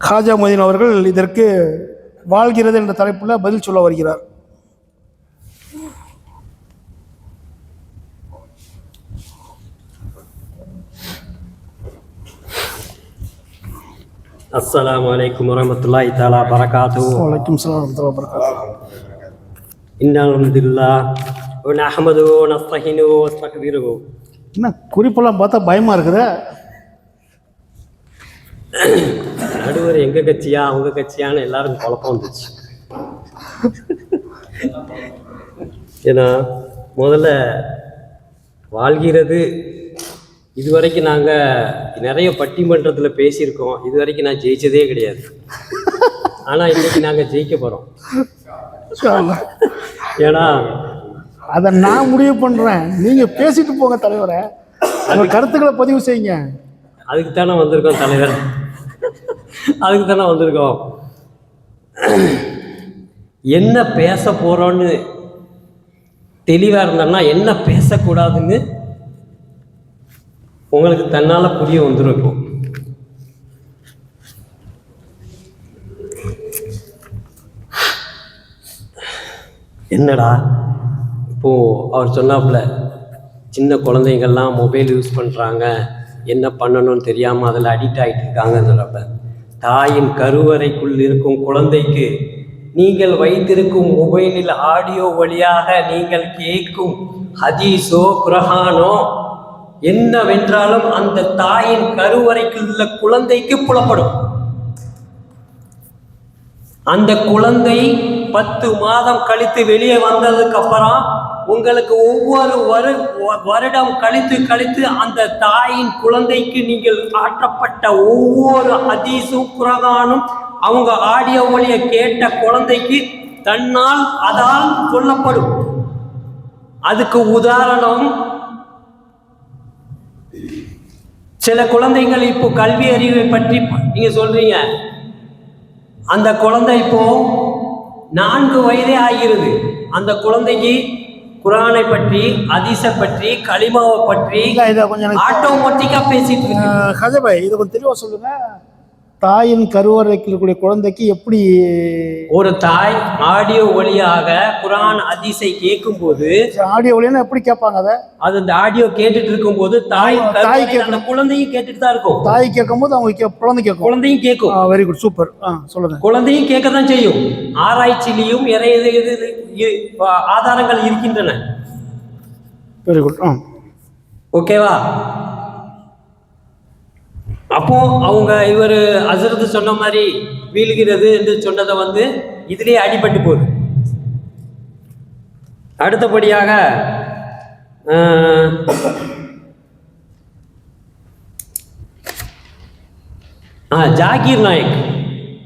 காஜா மொதீன் அவர்கள் இதற்கு வாழ்கிறது என்ற தலைப்பில் பதில் சொல்ல வருகிறார். அஸ்லாம் வலைக்கம் வரமத்துல்லாஹி தாலா பரகாத்து வலைக்கம் சலாம் இன்னல்ஹம்துல்லா ஒன் அஹமது ஒன் அஸ்தஹினு என்ன குறிப்பெல்லாம் பார்த்தா பயமா இருக்குதே? நடுவர் எங்க கட்சியா அவங்க கட்சியான்னு எல்லாரும் குழப்பம் வந்துச்சு. ஏன்னா முதல்ல வாழ்கிறது இதுவரைக்கும் நாங்கள் நிறைய பட்டிமன்றத்தில் பேசியிருக்கோம். இது வரைக்கும் நான் ஜெயிச்சதே கிடையாது. ஆனால் இன்னைக்கு நாங்கள் ஜெயிக்க போகிறோம். ஏன்னா அதை நான் முடிவு பண்ணுறேன் நீங்கள் பேசிட்டு போங்க தலைவரை. உங்கள் கருத்துக்களை பதிவு செய்யுங்க. அதுக்கு தானே வந்திருக்கோம் தலைவர். அதுக்கு தானே வந்திருக்கோம். என்ன பேச போகிறோன்னு தெளிவாக இருந்தோம்னா என்ன பேசக்கூடாதுன்னு உங்களுக்கு தன்னால் புரிய வந்துடும் இப்போ என்னடா? இப்போது அவர் சொன்னாப்புல சின்ன குழந்தைங்கள்லாம் மொபைல் யூஸ் பண்ணுறாங்க என்ன பண்ணணும்னு தெரியாமல் அதில் அடிக்ட் ஆகிட்டு இருக்காங்கன்னு சொல்கிறப்ப தாயின் கருவறைக்குள் இருக்கும் குழந்தைக்கு நீங்கள் வைத்திருக்கும் மொபைலில் ஆடியோ வழியாக நீங்கள் கேட்கும் ஹதீஸோ குரஹானோ என்னவென்றாலும் அந்த தாயின் கருவறைக்கு உள்ள குழந்தைக்கு புலப்படும். அந்த குழந்தை பத்து மாதம் கழித்து வெளியே வந்ததுக்கு அப்புறம் உங்களுக்கு ஒவ்வொரு வரு வ- வருடம் கழித்து கழித்து அந்த தாயின் குழந்தைக்கு நீங்கள் காட்டப்பட்ட ஒவ்வொரு ஹதீஸும் குரகானும் அவங்க ஆடியோ ஒளியை கேட்ட குழந்தைக்கு தன்னால் அதால் சொல்லப்படும். அதுக்கு உதாரணம் சில குழந்தைகள் இப்போ கல்வி அறிவை பற்றி நீங்க சொல்றீங்க. அந்த குழந்தை இப்போ நான்கு வயதே ஆகிறது. அந்த குழந்தைக்கு குரானை பற்றி அதிச பற்றி களிமாவை பற்றி இதை கொஞ்சம் ஆட்டோமேட்டிக்கா பேசிட்டு இருக்கு ஹஜபாய் இதை கொஞ்சம் தெளிவாக சொல்லுங்க. தாயின் கருவறைக்கு இருக்கக்கூடிய குழந்தைக்கு எப்படி ஒரு தாய் ஆடியோ வழியாக குரான் அதிசை கேட்கும்போது ஆடியோ வழியான எப்படி கேட்பாங்க அதை? அது அந்த ஆடியோ கேட்டுட்டு இருக்கும்போது தாய் ஆமா, தாய் கேட்கணும். அந்த குழந்தையும் கேட்டுட்டு தான் இருக்கும். தாய் கேட்கும்போது அவங்க கே குழந்தை கேட்கும். குழந்தையும் கேட்கும். வெரி குட் சூப்பர் ஆ சொல்லுங்க. குழந்தையும் கேட்க தான் செய்யும். ஆராய்ச்சியிலையும் ஆதாரங்கள் இருக்கின்றன. வெரி குட் ஆ. ஓகேவா அப்போ அவங்க இவர் அசரத்து சொன்ன மாதிரி வீழ்கிறது என்று சொன்னதை வந்து இதுலேயே அடிபட்டு போகுது. அடுத்தபடியாக ஆ ஜாகீர் நாயக்.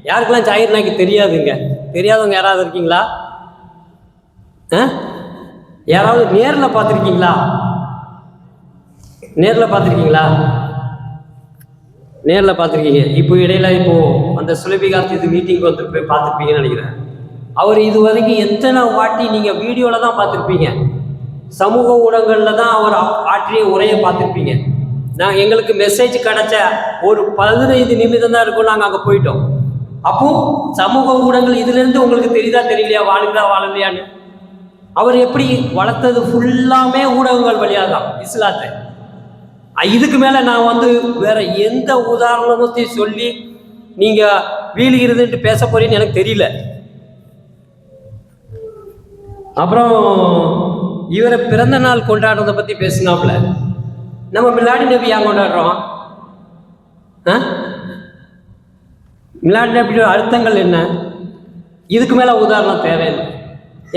யாருக்கெல்லாம் ஜாகீர் நாயக் தெரியாதுங்க. தெரியாதவங்க யாராவது இருக்கீங்களா? ஆ? யாராவது நேரில் பார்த்துருக்கீங்களா? நேரில் பார்த்துருக்கீங்களா? நேரில் பார்த்துருக்கீங்க. இப்போ இடையில இப்போது அந்த சுலபி இது மீட்டிங் வந்து போய் பார்த்துருப்பீங்கன்னு நினைக்கிறேன். அவர் இது வரைக்கும் எத்தனை வாட்டி நீங்கள் வீடியோவில் தான் பார்த்துருப்பீங்க. சமூக ஊடகங்களில் தான் அவர் ஆற்றிய உரையை பார்த்துருப்பீங்க. நான் எங்களுக்கு மெசேஜ் கிடைச்ச ஒரு பதினைந்து நிமிடம் தான் இருக்கும். நாங்கள் அங்கே போயிட்டோம். அப்போ சமூக ஊடகங்கள் இதுலேருந்து உங்களுக்கு தெரியுதா தெரியலையா? வாழுங்களா வாழலையான்னு? அவர் எப்படி வளர்த்தது ஃபுல்லாமே ஊடகங்கள் வழியாக தான் இஸ்லாத்தை. இதுக்கு மேலே நான் வந்து வேற எந்த உதாரணத்தையும் சொல்லி நீங்கள் வீழுகிறதுன்ட்டு பேச போறீன்னு எனக்கு தெரியல. அப்புறம் இவரை பிறந்த நாள் கொண்டாடுறதை பற்றி பேசினாப்புல. நம்ம மிலாடி நபி ஏன் கொண்டாடுறோம்? ஆ மிலாடி நபியோட அர்த்தங்கள் என்ன? இதுக்கு மேலே உதாரணம் தேவையில்லை.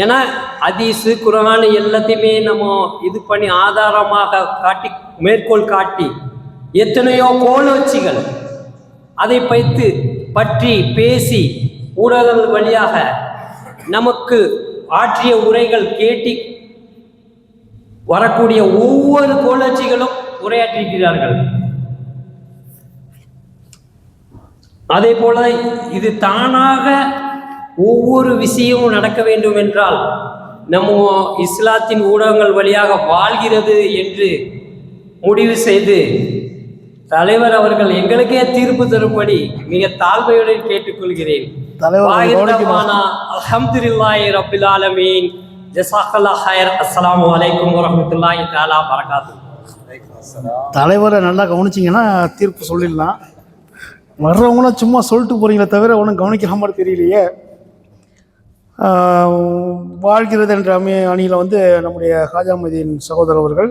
ஏன்னா அதிசு குரான் எல்லாத்தையுமே நம்ம இது பண்ணி ஆதாரமாக காட்டி மேற்கோள் காட்டி எத்தனையோ கோலோச்சிகள் அதை பைத்து பற்றி பேசி ஊடகங்கள் வழியாக நமக்கு ஆற்றிய உரைகள் கேட்டி வரக்கூடிய ஒவ்வொரு கோலட்சிகளும் உரையாற்றியிருக்கிறார்கள். அதே போல இது தானாக ஒவ்வொரு விஷயமும் நடக்க வேண்டும் என்றால் நம்ம இஸ்லாத்தின் ஊடகங்கள் வழியாக வாழ்கிறது என்று முடிவு செய்து தலைவர் அவர்கள் எங்களுக்கே தீர்ப்பு தரும்படி மிக தாழ்மையுடன் கேட்டுக்கொள்கிறேன். அல்ஹம்துலில்லாஹி ரப்பில் ஆலமீன் ஜஸாக்கல்லாஹ் ஹைர் அஸ்ஸலாமு அலைக்கும் வரஹ்மத்துல்லாஹி தஆலா பரகாத்துஹு தலைவரை நல்லா கவனிச்சிங்கன்னா தீர்ப்பு சொல்லிடலாம். வர்றவங்களும் சும்மா சொல்லிட்டு போறீங்களே தவிர ஒன்றும் கவனிக்கிற மாதிரி தெரியலையே. வாழ்கிறது என்ற அணி அணியில் வந்து நம்முடைய ஹாஜா மதியின் சகோதரர் அவர்கள்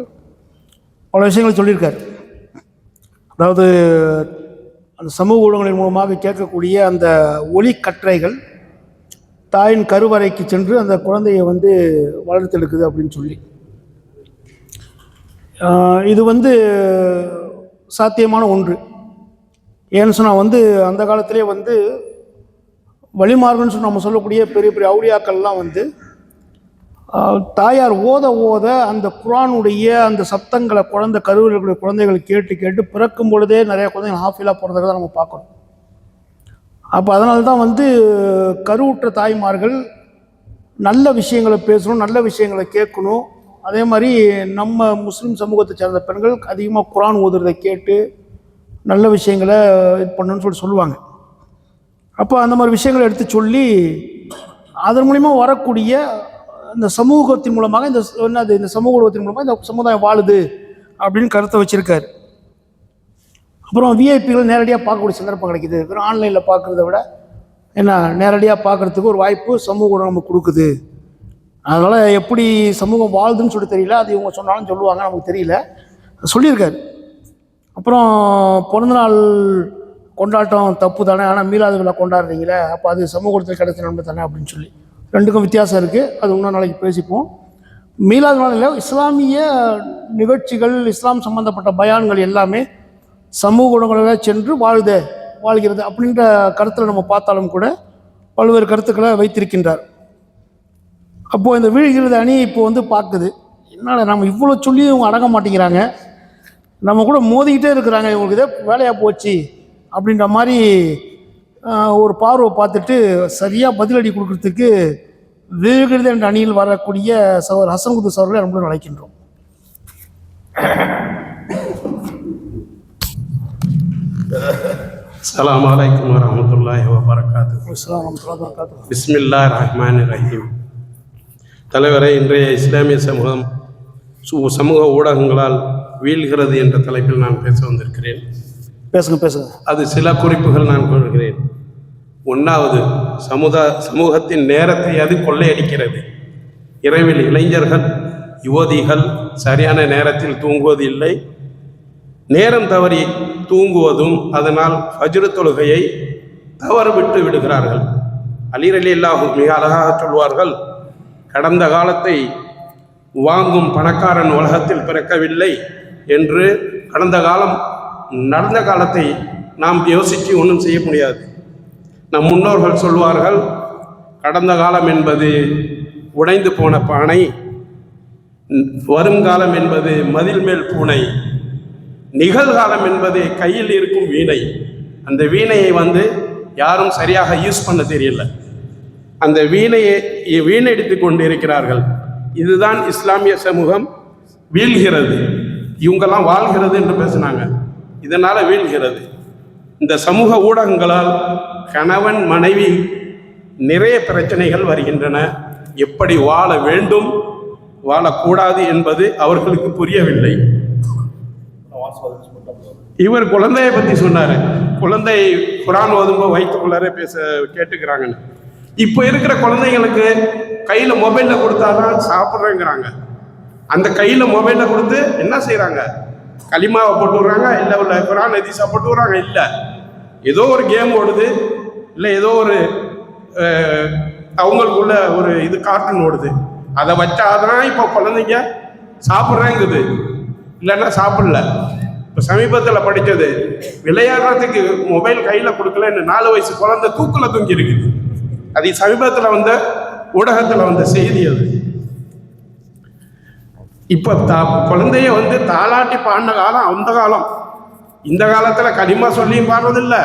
பல விஷயங்கள் சொல்லியிருக்கார். அதாவது அந்த சமூக ஊடகங்களின் மூலமாக கேட்கக்கூடிய அந்த ஒலி கற்றைகள் தாயின் கருவறைக்கு சென்று அந்த குழந்தையை வந்து வளர்த்தெடுக்குது அப்படின்னு சொல்லி. இது வந்து சாத்தியமான ஒன்று. ஏன்னு சொன்னால் வந்து அந்த காலத்திலே வந்து வழிமார்க்கம்னு சொல்லி நம்ம சொல்லக்கூடிய பெரிய பெரிய அவுளியாக்கள்லாம் வந்து தாயார் ஓத ஓத அந்த குரானுடைய அந்த சப்தங்களை குழந்தை இருக்கக்கூடிய குழந்தைகள் கேட்டு கேட்டு பிறக்கும் பொழுதே நிறையா குழந்தைகள் ஹாஃபிலாக பிறந்ததை நம்ம பார்க்கணும். அப்போ அதனால தான் வந்து கருவுற்ற தாய்மார்கள் நல்ல விஷயங்களை பேசணும் நல்ல விஷயங்களை கேட்கணும். அதே மாதிரி நம்ம முஸ்லீம் சமூகத்தை சேர்ந்த பெண்கள் அதிகமாக குரான் ஓதுறதை கேட்டு நல்ல விஷயங்களை இது பண்ணணும்னு சொல்லி சொல்லுவாங்க. அப்போ அந்த மாதிரி விஷயங்களை எடுத்து சொல்லி அதன் மூலிமா வரக்கூடிய இந்த சமூகத்தின் மூலமாக இந்த என்னது இந்த சமூக ஊடகத்தின் மூலமாக இந்த சமுதாயம் வாழுது அப்படின்னு கருத்தை வச்சுருக்கார். அப்புறம் விஐபிகள் நேரடியாக பார்க்கக்கூடிய சந்தர்ப்பம் கிடைக்கிது. வெறும் ஆன்லைனில் பார்க்குறத விட என்ன நேரடியாக பார்க்குறதுக்கு ஒரு வாய்ப்பு சமூக ஊடகம் நமக்கு கொடுக்குது. அதனால் எப்படி சமூகம் வாழுதுன்னு சொல்லி தெரியல. அது இவங்க சொன்னாலும் சொல்லுவாங்க நமக்கு தெரியல. சொல்லியிருக்காரு. அப்புறம் பிறந்தநாள் கொண்டாட்டம் தப்பு தானே ஆனால் மீளாத விழா கொண்டாடுறீங்களே அப்போ அது சமூகத்தில் கிடைச்ச நன்மை தானே அப்படின்னு சொல்லி. ரெண்டுக்கும் வித்தியாசம் இருக்குது அது இன்னும் நாளைக்கு பேசிப்போம். மீளாத நாளில் இஸ்லாமிய நிகழ்ச்சிகள் இஸ்லாம் சம்பந்தப்பட்ட பயான்கள் எல்லாமே சமூக ஊடகங்களில் சென்று வாழுதே வாழ்கிறது அப்படின்ற கருத்தில் நம்ம பார்த்தாலும் கூட பல்வேறு கருத்துக்களை வைத்திருக்கின்றார். அப்போது இந்த வீழ்கிறது அணி இப்போ வந்து பார்க்குது. என்னடா நம்ம இவ்வளோ சொல்லி இவங்க அடங்க மாட்டேங்கிறாங்க. நம்ம கூட மோதிக்கிட்டே இருக்கிறாங்க இவங்களுக்கு. இதே வேலையாக போச்சு. அப்படின்ற மாதிரி ஒரு பார்வை பார்த்துட்டு சரியாக பதிலடி கொடுக்கறதுக்கு வீழ்கிறது என்ற அணியில் வரக்கூடிய சவர் ஹசன் குது சவர்களை நம்மளும் அழைக்கின்றோம். அஸ்ஸலாமு அலைக்கும் வரஹ்மத்துல்லாஹி வபரகாத்து. பிஸ்மில்லா ரஹ்மான் ரஹீம். தலைவரை இன்றைய இஸ்லாமிய சமூகம் சமூக ஊடகங்களால் வீழ்கிறது என்ற தலைப்பில் நான் பேச வந்திருக்கிறேன். பேசுங்க பேசுங்க. அது சில குறிப்புகள் நான் கொள்கிறேன். ஒன்றாவது சமுதா சமூகத்தின் நேரத்தை அது கொள்ளையடிக்கிறது. இரவில் இளைஞர்கள் யுவதிகள் சரியான நேரத்தில் தூங்குவது இல்லை நேரம் தவறி தூங்குவதும் அதனால் ஃபஜ்ரு தொழுகையை தவறு விட்டு விடுகிறார்கள். அலிரலி அல்லாஹு மிக அழகாக சொல்வார்கள் கடந்த காலத்தை வாங்கும் பணக்காரன் உலகத்தில் பிறக்கவில்லை என்று கடந்த காலம் நடந்த காலத்தை நாம் யோசித்து ஒன்றும் செய்ய முடியாது. நம் முன்னோர்கள் சொல்வார்கள் கடந்த காலம் என்பது உடைந்து போன பானை வருங்காலம் என்பது மதில் மேல் பூனை நிகழ்காலம் என்பது கையில் இருக்கும் வீணை. அந்த வீணையை வந்து யாரும் சரியாக யூஸ் பண்ண தெரியல. அந்த வீணையை வீணடித்து கொண்டு இருக்கிறார்கள் இதுதான் இஸ்லாமிய சமூகம் வீழ்கிறது. இவங்கெல்லாம் வாழ்கிறது என்று பேசினாங்க. இதனால் வீழ்கிறது. இந்த சமூக ஊடகங்களால் கணவன் மனைவி நிறைய பிரச்சனைகள் வருகின்றன. எப்படி வாழ வேண்டும் வாழக்கூடாது என்பது அவர்களுக்கு புரியவில்லை. இவர் குழந்தையை பற்றி சொன்னார். குழந்தை குரான் ஓதும்போ வயிற்றுக்குள்ளாரே பேச கேட்டுக்கிறாங்கன்னு. இப்போ இருக்கிற குழந்தைங்களுக்கு கையில் மொபைலில் கொடுத்தாதான் சாப்பிட்றேங்கிறாங்க. அந்த கையில் மொபைலில் கொடுத்து என்ன செய்கிறாங்க களிமாவை போட்டு விடுறாங்க இல்லை உள்ள குரான் எதிசா போட்டு விடுறாங்க இல்லை. ஏதோ ஒரு கேம் ஓடுது இல்லை ஏதோ ஒரு அவங்களுக்குள்ள ஒரு இது கார்ட்டூன் ஓடுது. அதை வச்சாதான் இப்போ குழந்தைங்க சாப்பிட்றேங்குது. இல்லைன்னா சாப்பிடல. இப்போ சமீபத்தில் படித்தது விளையாடுறதுக்கு மொபைல் கையில் கொடுக்கலன்னு நாலு வயசு குழந்தை தூக்கில் தூங்கி இருக்குது அது சமீபத்தில் வந்த ஊடகத்தில் வந்த செய்தி அது. இப்போ தா குழந்தைய வந்து தாலாட்டி பாடின காலம் அந்த காலம். இந்த காலத்தில் கனிமா சொல்லியும் பாடுறதில்ல.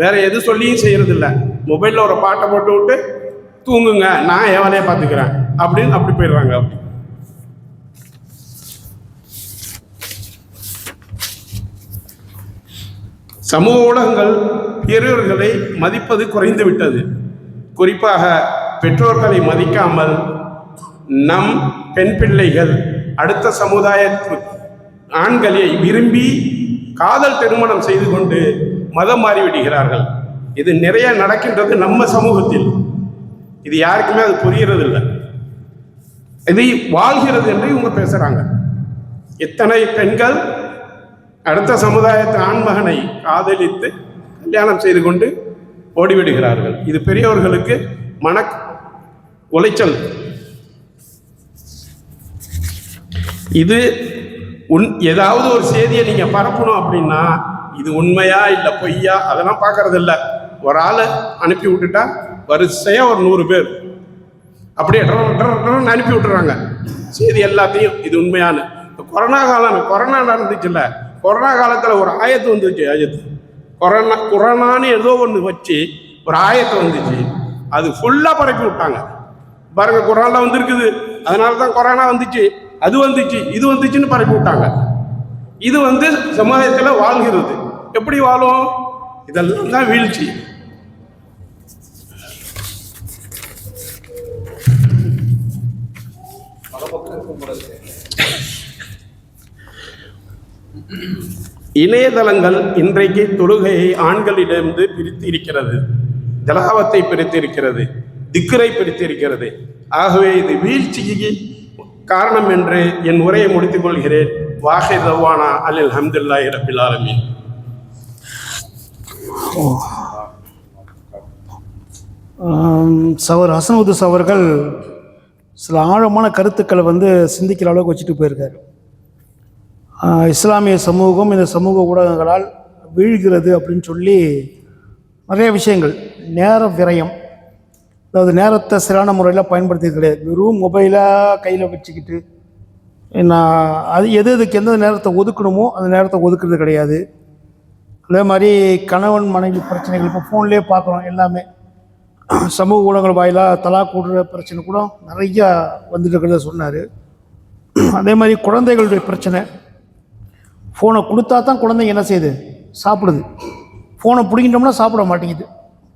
வேற எது சொல்லியும் செய்யறதில்ல. மொபைலில் ஒரு பாட்டை போட்டு விட்டு தூங்குங்க நான் என் வேலையை பார்த்துக்கிறேன். அப்படின்னு அப்படி போயிடுறாங்க அப்படி சமூக ஊடகங்கள் பெரியவர்களை மதிப்பது குறைந்து விட்டது. குறிப்பாக பெற்றோர்களை மதிக்காமல் நம் பெண் பிள்ளைகள் அடுத்த சமுதாயத்து ஆண்களை விரும்பி காதல் திருமணம் செய்து கொண்டு மதம் மாறிவிடுகிறார்கள் இது நிறைய நடக்கின்றது நம்ம சமூகத்தில். இது யாருக்குமே அது புரியறது இல்லை இது வாழ்கிறது என்று இவங்க பேசுகிறாங்க எத்தனை பெண்கள் அடுத்த சமுதாயத்து ஆண்மகனை காதலித்து கல்யாணம் செய்து கொண்டு ஓடிவிடுகிறார்கள். இது பெரியவர்களுக்கு மன உளைச்சல். இது உன் ஏதாவது ஒரு செய்தியை நீங்கள் பரப்பணும் அப்படின்னா இது உண்மையா இல்லை பொய்யா? அதெல்லாம் பார்க்கறது இல்லை ஒரு ஆளை அனுப்பி விட்டுட்டா வரிசையாக ஒரு நூறு பேர். அப்படியே டர் அனுப்பி விட்டுறாங்க. செய்தி எல்லாத்தையும் இது உண்மையான இந்த கொரோனா காலம் கொரோனா நடந்துச்சுல்ல. கொரோனா காலத்தில் ஒரு ஆயத்து வந்துச்சு ஆயத்து. கொரோனா கொரோனான்னு ஏதோ ஒன்று வச்சு ஒரு ஆயத்தை வந்துச்சு. அது ஃபுல்லாக பரப்பி விட்டாங்க. பாருங்க கொரோனா வந்திருக்குது. அதனால தான் கொரோனா வந்துச்சு. அது வந்துச்சு இது வந்துச்சுன்னு பரப்பி விட்டாங்க. இது வந்து சமுதாயத்தில் வாழ்கிறது. எப்படி வாழும்? இதெல்லாம் தான் வீழ்ச்சி. இணையதளங்கள் இன்றைக்கு தொழுகையை ஆண்களிடமிருந்து பிரித்து இருக்கிறது ஜலாவத்தை பிரித்து இருக்கிறது திக்கரை பிரித்து இருக்கிறது ஆகவே இது வீழ்ச்சிக்கு காரணம் என்று என் உரையை முடித்துக் கொள்கிறேன். வாஹிர் ரவானா அல் ஹம்துல்லாஹி ரபில் ஆலமின். சவர் ஹசனுதுஸ் அவர்கள் சில ஆழமான கருத்துக்களை வந்து சிந்திக்கிற அளவுக்கு வச்சுட்டு போயிருக்கார். இஸ்லாமிய சமூகம் இந்த சமூக ஊடகங்களால் வீழ்கிறது அப்படின்னு சொல்லி நிறைய விஷயங்கள் நேர விரயம் அதாவது நேரத்தை சரியான முறையில் பயன்படுத்தி கிடையாது. வெறும் மொபைலாக கையில் வச்சுக்கிட்டு நான் அது எது எதுக்கு எந்த நேரத்தை ஒதுக்கணுமோ அந்த நேரத்தை ஒதுக்குறது கிடையாது. அதே மாதிரி கணவன் மனைவி பிரச்சனைகள் இப்போ ஃபோன்லேயே பார்க்குறோம் எல்லாமே. சமூக ஊடகங்கள் வாயிலாக தலா கூடுற பிரச்சனை கூட நிறையா வந்துட்டு இருக்கிறத சொன்னார். அதே மாதிரி குழந்தைகளுடைய பிரச்சனை. ஃபோனை கொடுத்தா தான் குழந்தைங்க என்ன செய்யுது? சாப்பிடுது. ஃபோனை பிடிங்கிட்டோம்னா சாப்பிட மாட்டேங்குது.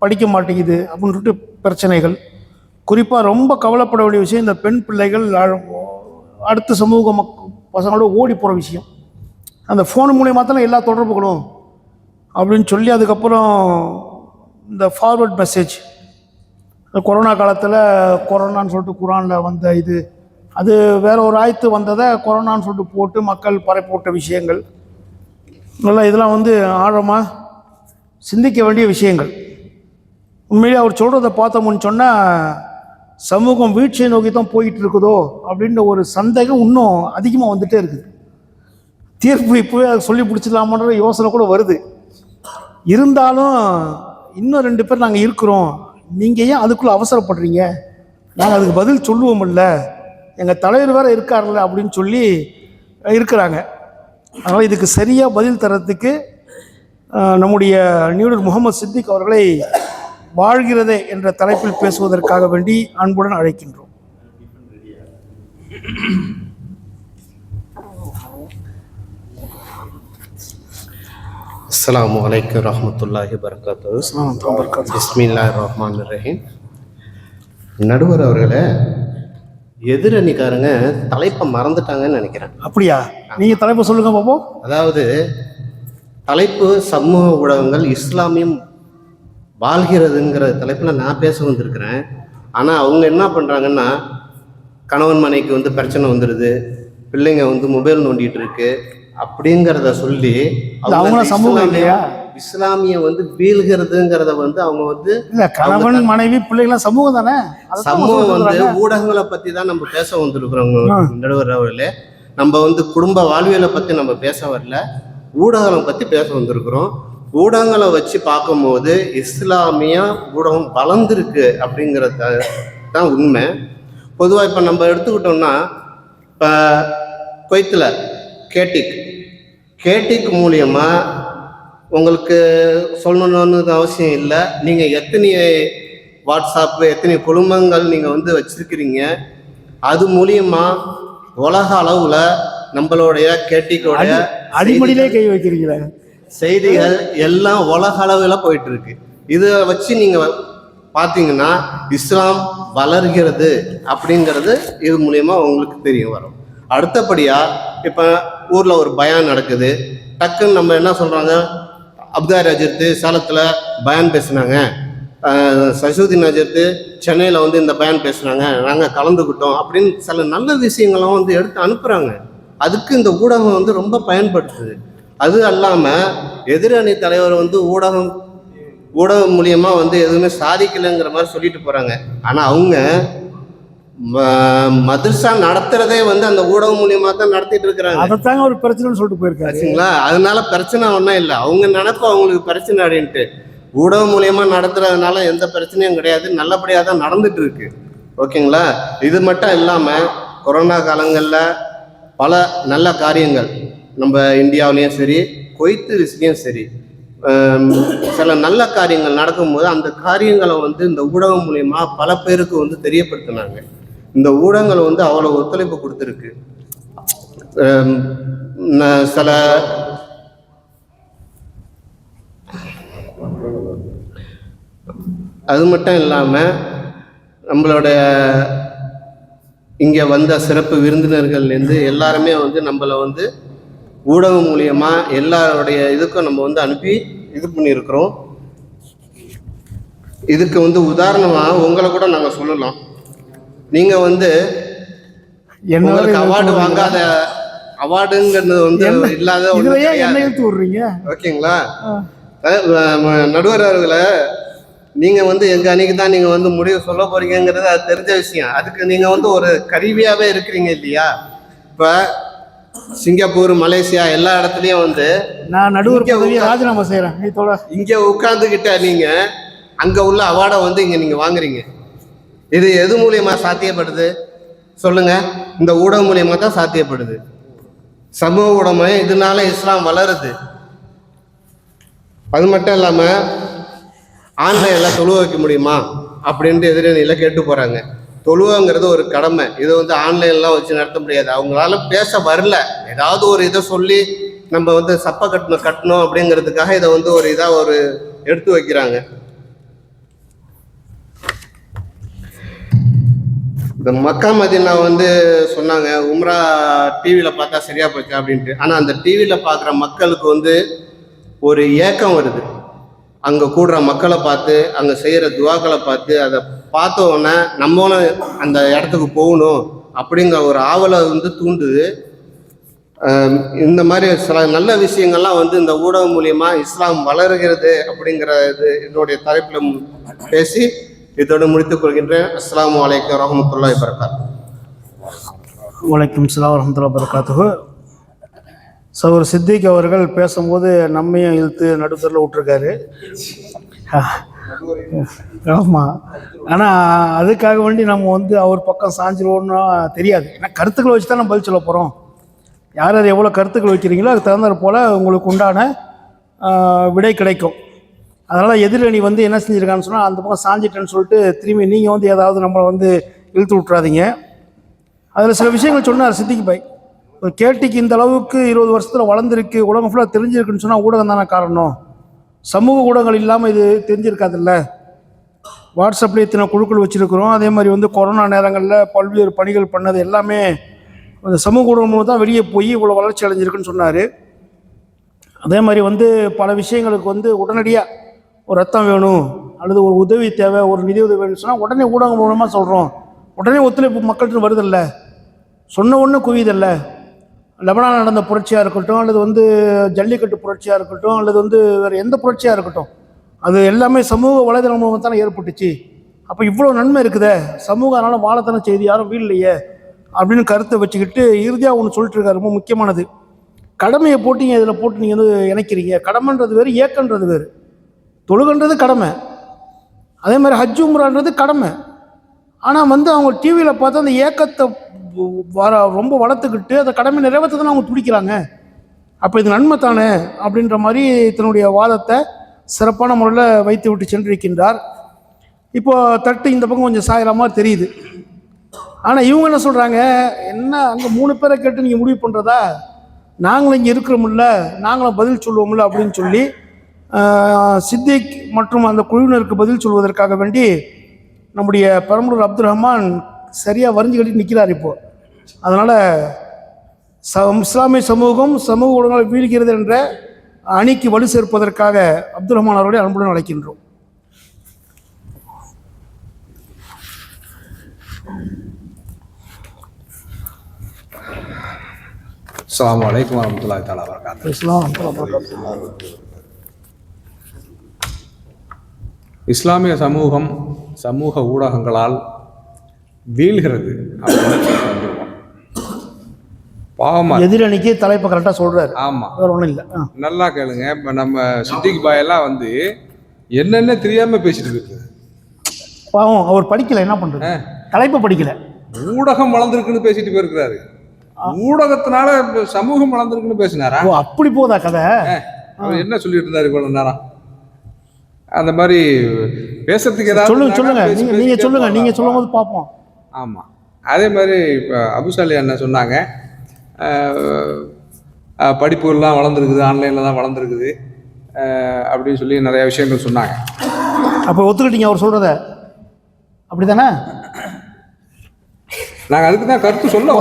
படிக்க மாட்டேங்குது அப்படின்னு சொல்லிட்டு பிரச்சனைகள். குறிப்பாக ரொம்ப கவலைப்பட வேண்டிய விஷயம் இந்த பெண் பிள்ளைகள் அடுத்த சமூக மக் பசங்களோட ஓடி போகிற விஷயம். அந்த ஃபோன் மூலியமாக தான் எல்லா தொடர்புகளும் அப்படின்னு சொல்லி அதுக்கப்புறம் இந்த ஃபார்வர்ட் மெசேஜ் கொரோனா காலத்தில் கொரோனான்னு சொல்லிட்டு குரானில் வந்த இது அது வேற ஒரு ஆயத்து வந்ததை கொரோனான்னு சொல்லிட்டு போட்டு மக்கள் பரப்பி விஷயங்கள். நல்லா இதெல்லாம் வந்து ஆழமாக சிந்திக்க வேண்டிய விஷயங்கள். உண்மையிலே அவர் சொல்கிறத பார்த்தோம்னு சொன்னால் சமூகம் வீழ்ச்சியை நோக்கி தான் போயிட்டு இருக்குதோ அப்படின்ற ஒரு சந்தேகம் இன்னும் அதிகமாக வந்துட்டே இருக்குது. தீர்ப்பு இப்போவே அதை சொல்லி பிடிச்சிடலாமான்ற யோசனை கூட வருது. இருந்தாலும் இன்னும் ரெண்டு பேர் நாங்கள் இருக்கிறோம். நீங்கள் ஏன் அதுக்குள்ளே அவசரப்படுறீங்க? நாங்கள் அதுக்கு பதில் சொல்லுவோம்ல எங்கள் தலைவர் வேறு இருக்கார்ல அப்படின்னு சொல்லி இருக்கிறாங்க. அதனால் இதுக்கு சரியாக பதில் தரத்துக்கு நம்முடைய நியூடர் முகமது சித்திக் அவர்களை வாழ்கிறதே என்ற தலைப்பில் பேசுவதற்காக வேண்டி அன்புடன் அழைக்கின்றோம். அஸ்ஸலாமு அலைக்கும் ரஹ்மத்துல்லாஹி வரகாத்து பிஸ்மில்லா ரஹ்மான் ரஹீம் நடுவர் அவர்களே எதிரணிக்காரங்க தலைப்பை மறந்துட்டாங்கன்னு நினைக்கிறேன். அப்படியா? நீங்கள் தலைப்பு சொல்லுங்க பாப்போம். அதாவது தலைப்பு சமூக ஊடகங்கள் இஸ்லாமியம் வாழ்கிறதுங்கிற தலைப்பில் நான் பேச வந்திருக்கிறேன் ஆனால் அவங்க என்ன பண்ணுறாங்கன்னா கணவன் மனைக்கு வந்து பிரச்சனை வந்துடுது பிள்ளைங்க வந்து மொபைல் நோண்டிட்டு இருக்கு அப்படிங்கிறத சொல்லி அவங்க சமூகம் இஸ்லாமிய- இல்லையா? இஸ்லாமிய வந்து வீழ்கிறதுங்கிறத வந்து அவங்க வந்து இல்லை கணவன் மனைவி பிள்ளைகளாம் சமூகம் தானே சமூகம் வந்து. ஊடகங்களை பத்தி தான் நம்ம பேச வந்திருக்கிறோம் ஆ. நடுவர் அவர்களே நம்ம வந்து குடும்ப வாழ்வியலை பத்தி நம்ம பேச வரல ஊடகங்களை பத்தி பேச வந்திருக்கிறோம் ஊடகங்களை வச்சு பார்க்கும்போது இஸ்லாமிய ஊடகம் வளர்ந்துருக்கு அப்படிங்கிறது தான் உண்மை. பொதுவாக இப்போ நம்ம எடுத்துக்கிட்டோம்னா இப்போ குவைத்தில் கேட்டிக். கேட்டிக் மூலியமா உங்களுக்கு சொல்லணும்னு அவசியம் இல்லை. நீங்கள் எத்தனை வாட்ஸ்அப் எத்தனை குடும்பங்கள் நீங்கள் வந்து வச்சிருக்கிறீங்க அது மூலியமா உலக அளவில் நம்மளுடைய கேட்டிக்கோடைய அடி- அடிமடியிலே கை வைக்கிறீங்களே. செய்திகள் எல்லாம் உலக அளவில் போயிட்டு இருக்கு இதை வச்சு நீங்க பார்த்தீங்கன்னா இஸ்லாம் வளர்கிறது அப்படிங்கிறது இது மூலயமா உங்களுக்கு தெரிய வரும். அடுத்தபடியா இப்போ ஊரில் ஒரு பயான் நடக்குது. டக்குன்னு நம்ம என்ன சொல்கிறாங்க அப்தார் அஜித்து சேலத்தில் பயான் பேசுனாங்க. அஹ் சசுதீன் அஜித்து சென்னையில் வந்து இந்த பயான் பேசுனாங்க. நாங்கள் கலந்துக்கிட்டோம் அப்படின்னு சில நல்ல விஷயங்கள்லாம் வந்து எடுத்து அனுப்புகிறாங்க அதுக்கு இந்த ஊடகம் வந்து ரொம்ப பயன்படுத்துது. அது அல்லாமல் எதிரணி தலைவர் வந்து ஊடகம் ஊடகம் மூலியமாக வந்து எதுவுமே சாதிக்கலைங்கிற மாதிரி சொல்லிட்டு போகிறாங்க ஆனால் அவங்க மதர்சா நடத்துறதே வந்து அந்த ஊடகம் மூலியமாக தான் நடத்திட்டு இருக்கிறாங்க. அதைத்தாங்க ஒரு பிரச்சனைன்னு சொல்லிட்டு போயிருக்காரு. ஆச்சுங்களா? அதனால பிரச்சனை ஒன்றும் இல்லை. அவங்க நினைப்பு அவங்களுக்கு பிரச்சனை அப்படின்ட்டு. ஊடகம் மூலியமா நடத்துறதுனால எந்த பிரச்சனையும் கிடையாது. நல்லபடியாக தான் நடந்துட்டு இருக்கு. ஓகேங்களா? இது மட்டும் இல்லாமல் கொரோனா காலங்களில் பல நல்ல காரியங்கள். நம்ம இந்தியாவிலையும் சரி கொய்த்துலேயும் சரி சில நல்ல காரியங்கள் நடக்கும்போது அந்த காரியங்களை வந்து இந்த ஊடகம் மூலயமா பல பேருக்கு வந்து தெரியப்படுத்தினாங்க. இந்த ஊடகங்கள் வந்து அவ்வளோ ஒத்துழைப்பு கொடுத்துருக்கு. ந- சில அது மட்டும் இல்லாமல் நம்மளுடைய இங்கே வந்த சிறப்பு விருந்தினர்கள்லேருந்து எல்லாருமே வந்து நம்மளை வந்து ஊடகம் மூலியமா எல்லாருடைய இதுக்கும் நம்ம வந்து அனுப்பி இது பண்ணியிருக்கிறோம். இதுக்கு வந்து உதாரணமாக உங்களை கூட நாங்கள் சொல்லலாம். நீங்கள் வந்து உங்களுக்கு அவார்டு வாங்காத அவார்டுங்கிறது வந்து இல்லாத ஓகேங்களா? நடுவர் அவர்களே நீங்க வந்து எங்க அன்னைக்கு தான் நீங்க வந்து முடிவு சொல்ல போறீங்கிறது அது தெரிஞ்ச விஷயம். அதுக்கு நீங்க வந்து ஒரு கருவியாவே இருக்கிறீங்க இல்லையா? இப்ப சிங்கப்பூர் மலேசியா எல்லா இடத்துலயும் வந்து நான் நடுவர் பதவியை ராஜினாமா செய்யறேன் நீ தோட இங்க உட்கார்ந்துகிட்ட நீங்க அங்க உள்ள அவார்டை வந்து இங்க நீங்க வாங்குறீங்க. இது எது மூலியமா சாத்தியப்படுது? சொல்லுங்க. இந்த ஊடகம் மூலியமா தான் சாத்தியப்படுது. சமூக ஊடகம் இதனால இஸ்லாம் வளருது. அது மட்டும் இல்லாம ஆன்லைனில் தொழுவ வைக்க முடியுமா? அப்படின்ட்டு எதிரணியில் கேட்டு போறாங்க. தொழுவங்கிறது ஒரு கடமை. இதை வந்து ஆன்லைன்லாம் வச்சு நடத்த முடியாது. அவங்களால பேச வரல. ஏதாவது ஒரு இதை சொல்லி நம்ம வந்து சப்ப கட்டணும் கட்டணும் அப்படிங்கிறதுக்காக இதை வந்து ஒரு இதாக ஒரு எடுத்து வைக்கிறாங்க. இந்த மக்கா மதினா வந்து சொன்னாங்க உம்ரா டிவியில் பார்த்தா சரியா போச்சு? அப்படின்ட்டு. ஆனால் அந்த டிவியில் பார்க்குற மக்களுக்கு வந்து ஒரு ஏக்கம் வருது. அங்கே கூடுற மக்களை பார்த்து அங்கே செய்கிற துவாக்களை பார்த்து அதை பார்த்த உடனே நம்மளும் அந்த இடத்துக்கு போகணும் அப்படிங்கிற ஒரு ஆவலை வந்து தூண்டுது. இந்த மாதிரி சில நல்ல விஷயங்கள்லாம் வந்து இந்த ஊடகம் மூலியமா இஸ்லாம் வளருகிறது அப்படிங்கிற இது என்னுடைய தலைப்பில் பேசி இதோடு முடித்துக் கொள்கின்றேன். அஸ்லாம் வலைக்கம் வரஹ்மத்துல்லாஹி வரகாத் வலைக்கம் சலாம் வரமத்துல்லா பரகாத்துகு சௌர் சித்திக் அவர்கள் பேசும்போது நம்மையும் இழுத்து நடுத்தரில் விட்டுருக்காரு. ஆமாம் ஆனால் அதுக்காக வேண்டி நம்ம வந்து அவர் பக்கம் சாஞ்சிருவோம்னா தெரியாது. ஏன்னா கருத்துக்களை வச்சு தான் நம்ம பதில் சொல்ல போகிறோம் யார் யார் எவ்வளோ கருத்துக்கள் வைக்கிறீங்களோ அதுக்கு தகுந்த போல் உங்களுக்கு உண்டான விடை கிடைக்கும். அதனால் எதிரணி வந்து என்ன செஞ்சுருக்கான்னு சொன்னால் அந்த பக்கம் சாஞ்சிட்டேன்னு சொல்லிட்டு திரும்பி நீங்கள் வந்து ஏதாவது நம்மளை வந்து இழுத்து விட்றாதீங்க அதில் சில விஷயங்கள் சொன்னார் சித்திக்கு பாய். ஒரு கேட்டிக்கு இந்த அளவுக்கு இருபது வருஷத்தில் வளர்ந்துருக்கு உலகம் ஃபுல்லாக தெரிஞ்சிருக்குன்னு சொன்னால் ஊடகம் தானே காரணம். சமூக ஊடகங்கள் இல்லாமல் இது தெரிஞ்சிருக்காதுல்ல. வாட்ஸ்அப்பில் இத்தனை குழுக்கள் வச்சுருக்கிறோம். அதே மாதிரி வந்து கொரோனா நேரங்களில் பல்வேறு பணிகள் பண்ணது எல்லாமே அந்த சமூக ஊடகம் மூலம் தான் வெளியே போய் இவ்வளோ வளர்ச்சி அடைஞ்சிருக்குன்னு சொன்னார். அதே மாதிரி வந்து பல விஷயங்களுக்கு வந்து உடனடியாக ஒரு ரத்தம் வேணும் அல்லது ஒரு உதவி தேவை ஒரு நிதி உதவி வேணும்னு சொன்னால் உடனே ஊடகம் மூலமாக சொல்கிறோம் உடனே ஒத்துழைப்பு மக்கள்கிட்ட வருதில்ல. சொன்ன ஒன்று குவியுதில்ல. லெபனான் நடந்த புரட்சியாக இருக்கட்டும் அல்லது வந்து ஜல்லிக்கட்டு புரட்சியாக இருக்கட்டும் அல்லது வந்து வேறு எந்த புரட்சியாக இருக்கட்டும் அது எல்லாமே சமூக வலைதளம் மூலமாக தானே ஏற்பட்டுச்சு. அப்போ இவ்வளோ நன்மை இருக்குதே. சமூகம் அதனால் வாழத்தன செய்தி யாரும் வீடலையே அப்படின்னு கருத்தை வச்சுக்கிட்டு இறுதியாக ஒன்று சொல்லிட்டுருக்காரு ரொம்ப முக்கியமானது. கடமையை போட்டு நீங்கள் இதில் போட்டு நீங்கள் வந்து இணைக்கிறீங்க. கடமைன்றது வேறு ஏக்கன்றது வேறு. தொழுகன்றது கடமை. அதே மாதிரி ஹஜ் உம்ரான்றது கடமை. ஆனால் வந்து அவங்க டிவியில் பார்த்து அந்த ஏக்கத்தை வர ரொம்ப வளர்த்துக்கிட்டு அந்த கடமை நிறைவேற்ற அவங்க துடிக்கிறாங்க. அப்போ இது நன்மை தானே அப்படின்ற மாதிரி தன்னுடைய வாதத்தை சிறப்பான முறையில் வைத்து விட்டு சென்றிருக்கின்றார். இப்போது தட்டு இந்த பக்கம் கொஞ்சம் சாயிற மாதிரி தெரியுது. ஆனால் இவங்க என்ன சொல்கிறாங்க என்ன அங்கே மூணு பேரை கேட்டு நீங்கள் முடிவு பண்ணுறதா நாங்களும் இங்கே இருக்கிறோம்ல நாங்களும் பதில் சொல்லுவோம்ல அப்படின்னு சொல்லி சித்திக் மற்றும் அந்த குழுவினருக்கு பதில் சொல்வதற்காக வேண்டி நம்முடைய பெரம்பலூர் அப்துல் ரஹ்மான் சரியாக வரைஞ்சு கட்டி நிற்கிறார் இப்போது அதனால் ச இஸ்லாமிய சமூகம் சமூக ஊடகங்கள் வீழ்கிறது என்ற அணிக்கு வலு சேர்ப்பதற்காக அப்துல் ரஹ்மான் அவர்களை அன்புடன் அழைக்கின்றோம். அஸ்ஸலாமு அலைக்கும் வரமத்துல்லாஹி தஆலா வரகாத்து இஸ்லாம் இஸ்லாமிய சமூகம் சமூக ஊடகங்களால் வீழ்கிறது. அப்படின்னு சொல்லியிருக்கோம். பாவமா இருக்கு. எதிரணிக்கு தலைப்பை கரெக்டாக சொல்கிறாரு ஆமா. வேறு ஒன்றும் இல்லை. நல்லா கேளுங்க. இப்ப நம்ம சித்திக் பாய் எல்லாம் வந்து என்னென்ன தெரியாம பேசிட்டு இருக்கு? பாவம் அவர் படிக்கல என்ன பண்றது? தலைப்பை படிக்கல. ஊடகம் வளர்ந்துருக்குன்னு பேசிட்டு போயிருக்கிறாரு. ஊடகத்தினால சமூகம் வளர்ந்துருக்குன்னு பேசினாரா? அப்படி போதா கதை? அவர் என்ன சொல்லிட்டு இருந்தாரு இவ்வளவு நேரம்? அந்த மாதிரி பேசுறதுக்கு ஏதாவது சொல்லுங்க. சொல்லுங்க நீங்க நீங்க சொல்லுங்க. நீங்க சொல்லும் போது பார்ப்போம். ஆமாம் அதே மாதிரி இப்போ அபுசாலி அண்ணன் சொன்னாங்க. படிப்புகள்லாம் வளர்ந்துருக்குது ஆன்லைனில் தான் வளர்ந்துருக்குது. அப்படின்னு சொல்லி நிறைய விஷயங்கள் சொன்னாங்க. அப்போ ஒத்துக்கிட்டீங்க அவர் சொல்றத? அப்படிதானே நாங்கள் அதுக்கு தான் கருத்து சொல்ல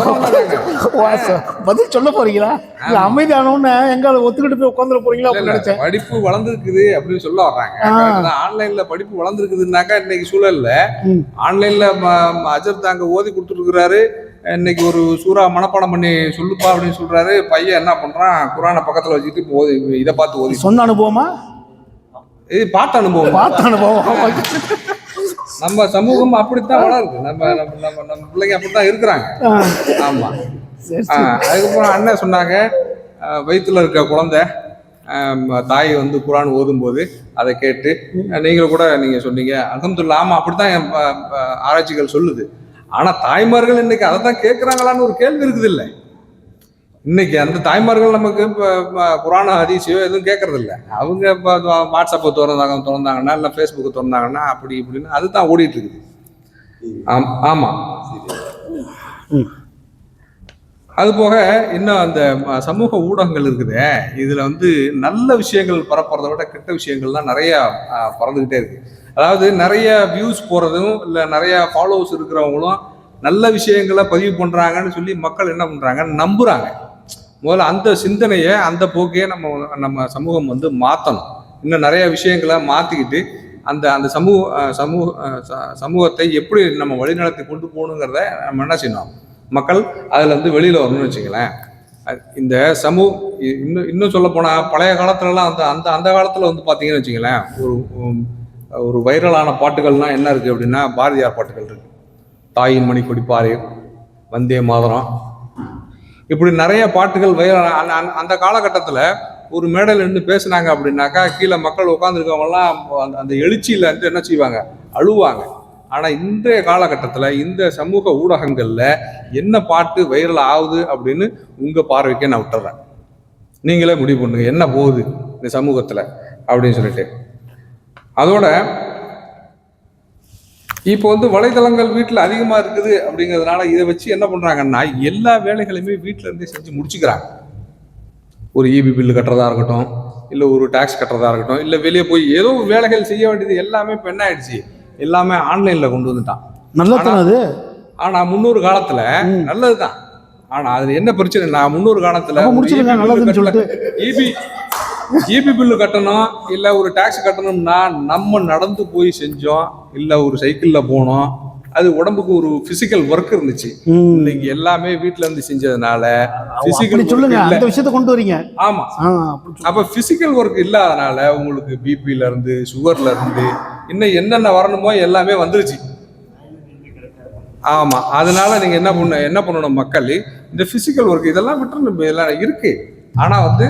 பதில் சொல்ல போறீங்களா? இல்ல அமைதியானவொன்னு எங்கால ஒத்துக்கிட்டு போய் உட்காந்துட போறீங்களா நினைச்சேன். படிப்பு வளர்ந்துருக்குது அப்படின்னு சொல்ல வர்றாங்க. ஆன்லைன்ல படிப்பு வளர்ந்துருக்குதுன்னாக்கா இன்னைக்கு சூழல்ல. ஆன்லைன்ல அஜர் தாங்க ஓதி கொடுத்துருக்குறாரு இன்னைக்கு ஒரு சூறா மனப்பாடம் பண்ணி சொல்லுப்பா அப்படின்னு சொல்றாரு. பையன் என்ன பண்றான்? குரானை பக்கத்துல வச்சுக்கிட்டு இப்போ ஓதி இதை பார்த்து ஓதி. சொந்த அனுபவமா? இது பார்த்த அனுபவம். பார்த்த அனுபவம். நம்ம சமூகம் அப்படித்தான் வளருது. நம்ம நம்ம நம்ம பிள்ளைங்க அப்படித்தான் இருக்கிறாங்க. ஆமா. அதுக்கப்புறம் அண்ணன் சொன்னாங்க ஆ, வயித்துல இருக்க குழந்தை தாய் வந்து குரான் ஓதும்போது அதை கேட்டு நீங்களும் கூட நீங்க சொன்னீங்க. அல்ஹம்துலில்லாஹ் ஆமா அப்படித்தான் ஆராய்ச்சிகள் சொல்லுது. ஆனால் தாய்மார்கள் இன்னைக்கு அதை தான் கேட்குறாங்களான்னு ஒரு கேள்வி இருக்குது இல்லை இன்னைக்கு அந்த தாய்மார்கள் நமக்கு இப்போ புராண அதிசயம் எதுவும் கேட்கறதில்ல அவங்க இப்போ வாட்ஸ்அப்பை திறந்தாங்க திறந்தாங்கன்னா இல்லை ஃபேஸ்புக்கை திறந்தாங்கன்னா அப்படி இப்படின்னு அதுதான் ஓடிட்டு இருக்குது ஆம். ஆமாம் அது போக இன்னும் அந்த சமூக ஊடகங்கள் இருக்குதே. இதில் வந்து நல்ல விஷயங்கள் பரப்புறதை விட கெட்ட விஷயங்கள் தான் நிறைய ஆ, பறந்துகிட்டே அதாவது நிறைய வியூஸ் போகிறதும் இல்லை நிறைய ஃபாலோவர்ஸ் இருக்கிறவங்களும் நல்ல விஷயங்களை பதிவு பண்ணுறாங்கன்னு சொல்லி மக்கள் என்ன பண்ணுறாங்கன்னு நம்புகிறாங்க முதல்ல அந்த சிந்தனையை அந்த போக்கையே நம்ம நம்ம சமூகம் வந்து மாற்றணும் இன்னும் நிறைய விஷயங்களை மாற்றிக்கிட்டு அந்த அந்த சமூக சமூக ச- சமூகத்தை எப்படி நம்ம வழிநடத்தி கொண்டு போகணுங்கிறத நம்ம என்ன செய்யணும்? மக்கள் அதில் வந்து வெளியில் வரணும்னு வச்சுங்களேன் இந்த சமூக இ- இன்னும் இன்னும் சொல்ல போனால் பழைய காலத்துலலாம் அந்த அந்த அந்த காலத்தில் வந்து பார்த்தீங்கன்னு வச்சுங்களேன் ஒரு ஒரு வைரலான பாட்டுகள்னால் என்ன இருக்குது அப்படின்னா பாரதியார் பாட்டுகள் இருக்குது தாயின் மணி கொடிப்பாரே வந்தே மாதரம். இப்படி நிறைய பாட்டுகள் வைரல் அந்த- அந்த- அந்த காலகட்டத்தில் ஒரு மேடையில் நின்று பேசுனாங்க அப்படின்னாக்கா கீழே மக்கள் உட்காந்துருக்கவங்கலாம் அந்த அந்த எழுச்சியில் வந்து என்ன செய்வாங்க? அழுவாங்க. ஆனால் இன்றைய காலகட்டத்தில் இந்த சமூக ஊடகங்களில் என்ன பாட்டு வைரல் ஆகுது அப்படின்னு உங்கள் பார்வைக்கே நான் விட்டுறேன். நீங்களே முடிவு பண்ணுங்க என்ன போகுது இந்த சமூகத்தில் அப்படின்னு சொல்லிட்டு. அதோட இப்போ வந்து வலைதளங்கள் வீட்டில் அதிகமாக இருக்குது அப்படிங்கிறதுனால இதை வச்சு என்ன பண்ணுறாங்கன்னா எல்லா வேலைகளையுமே வீட்டில் இருந்தே செஞ்சு முடிச்சுக்கிறாங்க. ஒரு இபி பில்லு கட்டுறதா இருக்கட்டும் இல்லை ஒரு டாக்ஸ் கட்டுறதா இருக்கட்டும் இல்லை வெளியே போய் ஏதோ வேலைகள் செய்ய வேண்டியது எல்லாமே இப்போ என்ன ஆயிடுச்சு? எல்லாமே ஆன்லைனில் கொண்டு வந்துட்டான். நல்லதானே அது? ஆனால் முன்னொரு காலத்தில் நல்லதுதான். ஆனால் அது என்ன பிரச்சனை? நான் முன்னொரு காலத்தில் அப்ப முடிச்சிடுங்க, நல்லதுன்னு சொல்லிட்டு. இபி இபி பில்லு கட்டணும் இல்லை ஒரு டாக்ஸ் கட்டணும்னா நம்ம நடந்து போய் செஞ்சோம் இல்லை ஒரு சைக்கிளில் போனோம் அது உடம்புக்கு ஒரு பிசிக்கல் ஒர்க் இருந்துச்சு. இன்னைக்கு எல்லாமே வீட்ல இருந்து செஞ்சதுனால பிசிக்கல் சொல்லுங்க அந்த விஷயத்தை கொண்டு வரீங்க. ஆமா. அப்ப பிசிக்கல் ஒர்க் இல்லாதனால உங்களுக்கு பிபில இருந்து சுகர்ல இருந்து இன்னும் என்னென்ன வரணுமோ எல்லாமே வந்துருச்சு. ஆமா அதனால நீங்க என்ன பண்ண என்ன பண்ணணும் மக்கள் இந்த பிசிக்கல் ஒர்க் இதெல்லாம் விட்டு எல்லாம் இருக்கு. ஆனா வந்து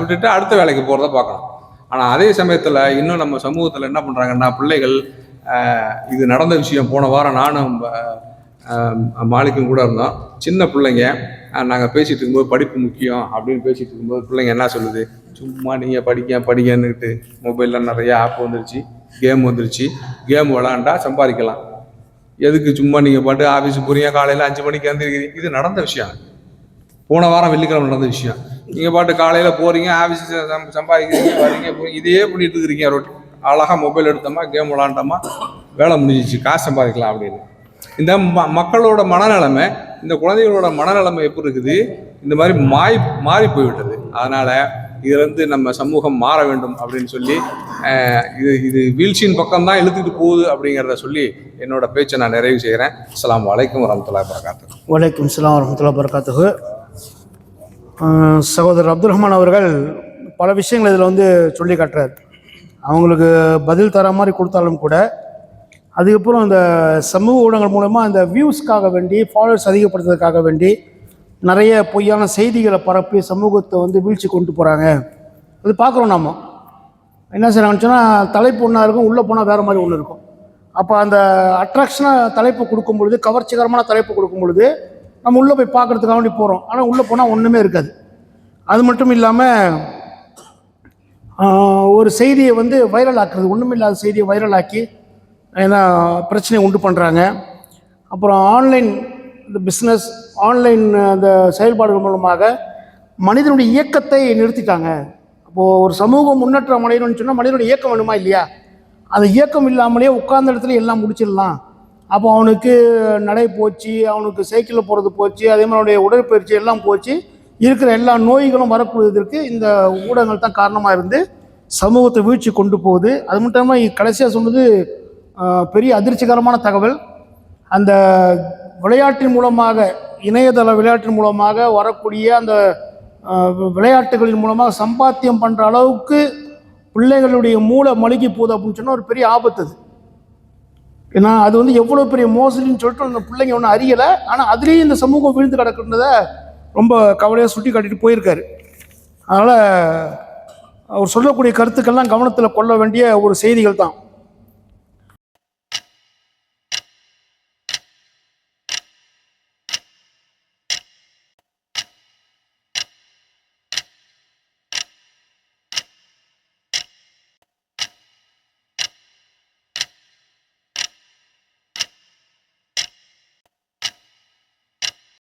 விட்டுட்டு அடுத்த வேலைக்கு போகிறத பார்க்கணும். ஆனால் அதே சமயத்தில் இன்னும் நம்ம சமூகத்தில் என்ன பண்ணுறாங்கன்னா பிள்ளைகள் இது நடந்த விஷயம். போன வாரம் நானும் அஹ், மாலிக்கும் கூட இருந்தோம். சின்ன பிள்ளைங்க நாங்கள் பேசிகிட்டு இருக்கும்போது படிப்பு முக்கியம் அப்படின்னு பேசிகிட்டு இருக்கும்போது பிள்ளைங்க என்ன சொல்லுது? சும்மா நீங்கள் படிக்க படிக்கன்னுக்கிட்டு மொபைலில் நிறைய ஆப் வந்துருச்சு கேம் வந்துருச்சு. கேம் விளாண்டா சம்பாதிக்கலாம். எதுக்கு சும்மா நீங்கள் பாட்டு ஆஃபீஸ் போகிறீங்க காலையில் அஞ்சு மணிக்கு வந்துருக்கிறீங்க இது நடந்த விஷயம். போன வாரம் வெள்ளிக்கிழமை நடந்த விஷயம். நீங்கள் பாட்டு காலையில் போகிறீங்க ஆஃபீஸ் சம்பாதிக்கிறீங்க வரீங்க இதையே பண்ணிட்டு இருக்கிறீங்க ரொட்டி அழகாக மொபைல் எடுத்தோமா கேம் விளாண்டோமா வேலை முடிஞ்சிச்சு காசு சம்பாதிக்கலாம் அப்படின்னு. இந்த ம மக்களோட மனநிலைமை இந்த குழந்தைகளோட மனநிலைமை எப்படி இருக்குது? இந்த மாதிரி மாறி மாறி போய்விட்டது. அதனால் இதுலேருந்து நம்ம சமூகம் மாற வேண்டும் அப்படின்னு சொல்லி இது இது வீழ்ச்சியின் பக்கம் தான் இழுத்துட்டு போகுது அப்படிங்கிறத சொல்லி என்னோட பேச்சை நான் நிறைவு செய்கிறேன். அஸ்லாம் வலைக்கம் வரமத்துல்லாஹி வரகாத்து வலைக்கம் அஸ்லாம் வரமத்துல்லா வரகாத்து சகோதரர் அப்துல் ரஹ்மான் அவர்கள் பல விஷயங்கள் இதில் வந்து சொல்லி காட்டுறாரு. அவங்களுக்கு பதில் தர மாதிரி கொடுத்தாலும் கூட அதுக்கப்புறம் இந்த சமூக ஊடகங்கள் மூலமாக இந்த வியூஸ்க்காக வேண்டி ஃபாலோவர்ஸ் அதிகப்படுத்துறதுக்காக வேண்டி நிறைய பொய்யான செய்திகளை பரப்பி சமூகத்தை வந்து வீழ்ச்சி கொண்டு போகிறாங்க அது பார்க்குறோம் நாம. என்ன செய்கிறாங்கன்னு சொன்னால் தலைப்பு ஒன்றா இருக்கும் உள்ளே போனால் வேறு மாதிரி ஒன்று இருக்கும். அப்போ அந்த அட்ராக்ஷனாக தலைப்பு கொடுக்கும் பொழுது கவர்ச்சிகரமான தலைப்பு கொடுக்கும் பொழுது நம்ம உள்ளே போய் பார்க்குறதுக்காக வேண்டி போகிறோம் ஆனால் உள்ளே போனால் ஒன்றுமே இருக்காது. அது மட்டும் இல்லாமல் ஒரு செய்தியை வந்து வைரல் ஆக்குறது ஒன்றும் இல்லாத செய்தியை வைரல் ஆக்கி ஏன்னா பிரச்சனையை உண்டு பண்ணுறாங்க அப்புறம் ஆன்லைன் இந்த பிஸ்னஸ் ஆன்லைன் அந்த செயல்பாடுகள் மூலமாக மனிதனுடைய இயக்கத்தை நிறுத்திட்டாங்க. அப்போது ஒரு சமூகம் முன்னேற்றம் அடையணும்னு சொன்னால் மனிதனுடைய இயக்கம் வேணுமா இல்லையா? அந்த இயக்கம் இல்லாமலே உட்கார்ந்த இடத்துல எல்லாம் முடிச்சிடலாம். அப்போ அவனுக்கு நடை போச்சு அவனுக்கு சைக்கிளில் போகிறது போச்சு அதே மாதிரி அவனுடைய உடற்பயிற்சி எல்லாம் போச்சு. இருக்கிற எல்லா நோய்களும் வரக்கூடியதற்கு இந்த ஊடகங்கள் தான் காரணமாக இருந்து சமூகத்தை வீழ்ச்சி கொண்டு போகுது. அது மட்டும் இல்லாமல் கடைசியாக சொன்னது பெரிய அதிர்ச்சிகரமான தகவல். அந்த விளையாட்டின் மூலமாக இணையதள விளையாட்டின் மூலமாக வரக்கூடிய அந்த விளையாட்டுகளின் மூலமாக சம்பாத்தியம் பண்ணுற அளவுக்கு பிள்ளைகளுடைய மூளை மழுகி போகுது அப்படின்னு சொன்னால் ஒரு பெரிய ஆபத்து அது. ஏன்னா அது வந்து எவ்வளோ பெரிய மோசடின்னு சொல்லிட்டு அந்த பிள்ளைங்க ஒன்றும் அறியலை. ஆனால் அதுலேயும் இந்த சமூகம் விழுந்து கிடக்குன்றத ரொம்ப கவலையாக சுட்டி காட்டிட்டு போயிருக்காரு. அதனால் அவர் சொல்லக்கூடிய கருத்துக்கள்லாம் கவனத்தில் கொள்ள வேண்டிய ஒரு செய்திகள் தான்